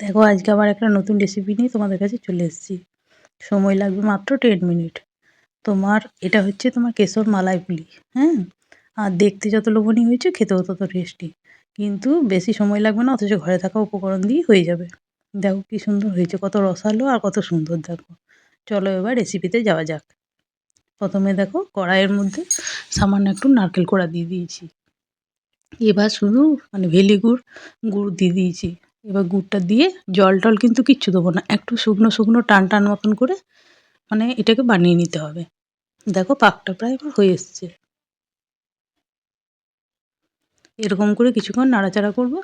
দেখো, আজকে আবার একটা নতুন রেসিপি নিয়ে তোমাদের কাছে চলে এসেছি। সময় লাগবে মাত্র টেন মিনিট। তোমার, এটা হচ্ছে তোমার কেশর মালাই পুলি হ্যাঁ? আর দেখতে যত লোভনীয় হয়েছে, খেতেও তত টেস্টি কিন্তু বেশি সময় লাগবে না, অথচ ঘরে থাকা উপকরণ দিয়েই হয়ে যাবে। দেখো কি সুন্দর হয়েছে, কত রসালো আর কত সুন্দর, দেখো। চলো এবার রেসিপিতে যাওয়া যাক। প্রথমে দেখো, কড়াইয়ের মধ্যে সামান্য একটু নারকেল কোড়া দিয়ে দিয়েছি। এবার শুধু মানে ভেলি গুড় গুড় দিয়ে দিয়েছি। এবার গুড়টা দিয়ে জল টল কিন্তু কিচ্ছু দেবো না। একটু শুকনো শুকনো টান টান মতন করে মানে এটাকে বানিয়ে নিতে হবে। দেখো পাকটা প্রায় আমার হয়ে এসছে। এরকম করে কিছুক্ষণ নাড়াচাড়া করব,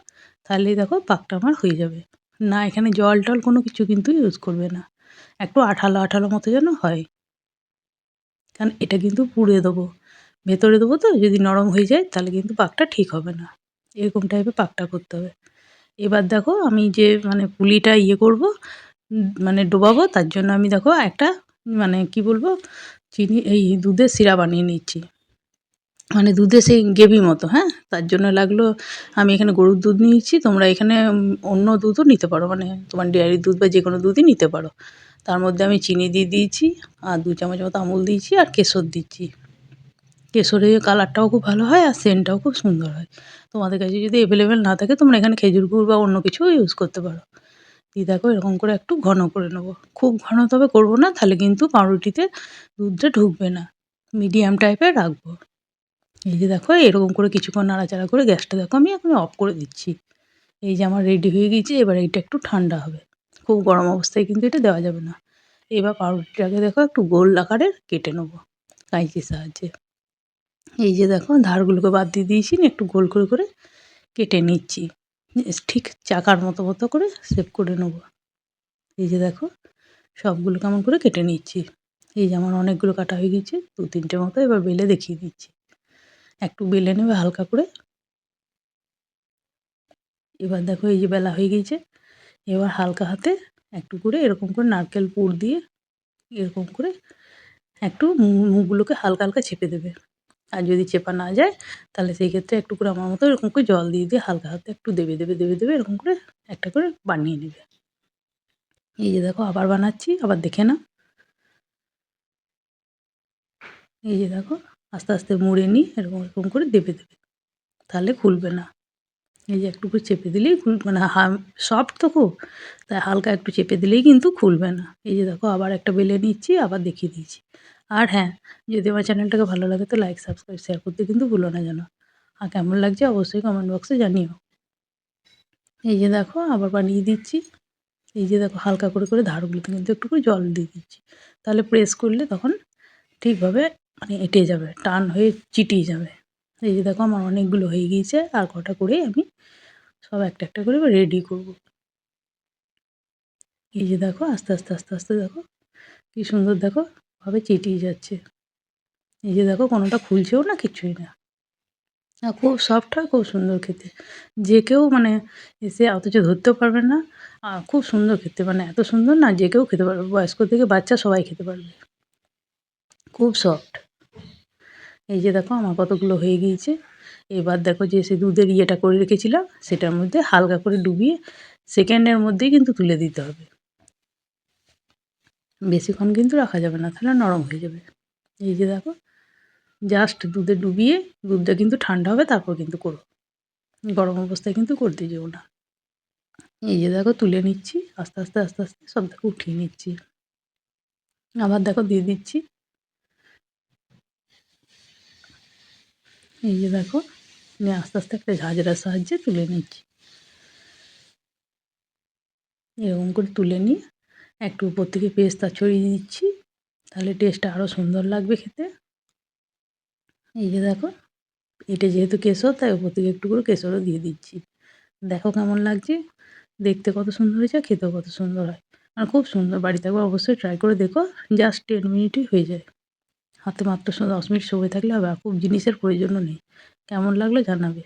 তাহলেই দেখো পাকটা আমার হয়ে যাবে। না, এখানে জল টল কোনো কিছু কিন্তু ইউজ করবে না। একটু আঠালো আঠালো মতো যেন হয়। কারণ এটা কিন্তু পুড়ে দেবো। ভেতরে দেবো তো, যদি নরম হয়ে যায় তাহলে কিন্তু পাকটা ঠিক হবে না। এরকম টাইপের পাকটা করতে হবে। এবার দেখো আমি যে মানে পুলিটা ইয়ে করব মানে ডোবাবো, তার জন্য আমি দেখো একটা মানে কি বলব, চিনি, এই দুধের সিরা বানিয়ে নিচ্ছি। মানে দুধে সেই গ্রেভি মতো হ্যাঁ? তার জন্য লাগল আমি এখানে গরুর দুধ নিয়েছি, তোমরা এখানে অন্য দুধও নিতে পারো মানে তোমার ডেয়ারির দুধ বা যে কোনো দুধই নিতে পারো। তার মধ্যে আমি চিনি দিয়ে দিয়েছি, আর দু চামচ মতো আমুল দিয়েছি, আর কেশর দিচ্ছি। কেশরের কালারটাও খুব ভালো হয় আর সেন্টটাও খুব সুন্দর হয়। তোমাদের কাছে যদি অ্যাভেলেবেল না থাকে, তোমরা এখানে খেজুর গুড় বা অন্য কিছুও ইউজ করতে পারো। দিয়ে দেখো, এরকম করে একটু ঘন করে নেব। খুব ঘন তবে করব না, তাহলে কিন্তু পাউরুটিতে দুধটা ঢুকবে না। মিডিয়াম টাইপের রাখব। এই যে দেখো, এরকম করে কিছুক্ষণ নাড়াচাড়া করে গ্যাসটা দেখো, আমি এখন অফ করে দিচ্ছি। এই যে আমার রেডি হয়ে গিয়েছে, এবার এইটা একটু ঠান্ডা হবে। খুব গরম অবস্থায় কিন্তু এটা দেওয়া যাবে না। এবার পাউরুটিটাকে দেখো, একটু গোল আকারের কেটে নেব। কাঁচির সাহায্যে। এই যে দেখো, ধারগুলোকে বাদ দিয়ে দিয়েছি একটু গোল করে করে কেটে নিচ্ছি। ঠিক চাকার মতো মতো করে সেভ করে নেব। এই যে দেখো, সবগুলো কেমন করে কেটে নিচ্ছি। এই যে আমার অনেকগুলো কাটা হয়ে গেছে, দু তিনটে মতো এবার বেলে দেখিয়ে দিচ্ছি। একটু বেলে নেবে হালকা করে। এবার দেখো, এই যে বেলা হয়ে গেছে, এবার হালকা হাতে একটু করে এরকম করে নারকেল পুর দিয়ে এরকম করে একটু মুখগুলোকে হালকা হালকা চেপে দেবে। আর যদি চেপা না যায়, তাহলে সেই ক্ষেত্রে একটু করে আমার মতো এরকম করে জল দিয়ে দিয়ে হালকা হাতে একটু দেবে দেবে দেবে দেবে এরকম করে একটা করে বানিয়ে নেবে। এই যে দেখো আবার বানাচ্ছি, আবার দেখে না এই যে দেখো আস্তে আস্তে মুড়ে নিই এরকম এরকম করে দেবে দেবে। তাহলে খুলবে না। এই যে একটু করে চেপে দিলেই খুল মানে সফট তো খুব, তাই হালকা একটু চেপে দিলেই কিন্তু খুলবে না। এই যে দেখো আবার একটা বেলে নিচ্ছি, আবার দেখিয়ে দিচ্ছি। আর হ্যাঁ যদি আমার চ্যানেলটাকে ভালো লাগে তো লাইক সাবস্ক্রাইব শেয়ার করতে কিন্তু ভুলো না যেন। আর কেমন লাগছে অবশ্যই কমেন্ট বক্সে জানিও। এই যে দেখো, আবার বানিয়ে দিচ্ছি। এই যে দেখো, হালকা করে করে ধারগুলোতে কিন্তু একটু করে জল দিয়ে দিচ্ছি। তাহলে প্রেস করলে তখন ঠিকভাবে মানে এঁটে যাবে, টান হয়ে চিটিয়ে যাবে। এই যে দেখো, আমার অনেকগুলো হয়ে গিয়েছে, আর কটা করে আমি সব একটা একটা করে রেডি করব। এই যে দেখো, আস্তে আস্তে আস্তে আস্তে দেখো, কি সুন্দর দেখো। ভাবে চিটিয়ে যাচ্ছে। এই যে দেখো কোনোটা খুলছেও না, কিছুই না। খুব সফট হয়, খুব সুন্দর খেতে। যে কেউ মানে এসে অথচ ধরতেও পারবে না, আর খুব সুন্দর খেতে। মানে এত সুন্দর না যে কেউ খেতে পারবে, বয়স্ক থেকে বাচ্চা সবাই খেতে পারবে। খুব সফট এই যে দেখো আমার কতগুলো হয়ে গিয়েছে। এবার দেখো যে সে দুধের ইয়েটা করে রেখেছিলাম, সেটার মধ্যে হালকা করে ডুবিয়ে সেকেন্ডের মধ্যেই কিন্তু তুলে দিতে হবে। বেশিক্ষণ কিন্তু রাখা যাবে না, তাহলে নরম হয়ে যাবে। এই যে দেখো জাস্ট দুধে ডুবিয়ে দুধটা কিন্তু ঠান্ডা হবে, তারপর কিন্তু করো গরম অবস্থায় কিন্তু করতে যেও না। এই যে দেখো, তুলে নিচ্ছি, আস্তে আস্তে আস্তে আস্তে, সব দেখো উঠিয়ে নিচ্ছি। আবার দেখো দিয়ে দিচ্ছি। এই যে দেখো, নিয়ে আস্তে আস্তে একটা ঝাঁঝরার সাহায্যে তুলে নিচ্ছি। এরকম করে তুলে নিয়ে একটু উপর থেকে পেস্তা ছড়িয়ে দিচ্ছি, তাহলে টেস্টটা আরও সুন্দর লাগবে খেতে। এই যে দেখো, এটা যেহেতু কেশর, তাই উপর থেকে একটু করে কেশরও দিয়ে দিচ্ছি। দেখো কেমন লাগছে, দেখতে কত সুন্দর হয়েছে, খেতেও কত সুন্দর হয়। আর খুব সুন্দর বাড়িতে একবার অবশ্যই ট্রাই করে দেখো জাস্ট টেন মিনিটই হয়ে যায়। হাতে মাত্র দশ মিনিট সময় থাকলে হবে খুব জিনিসের প্রয়োজনও নেই। কেমন লাগল জানাবে।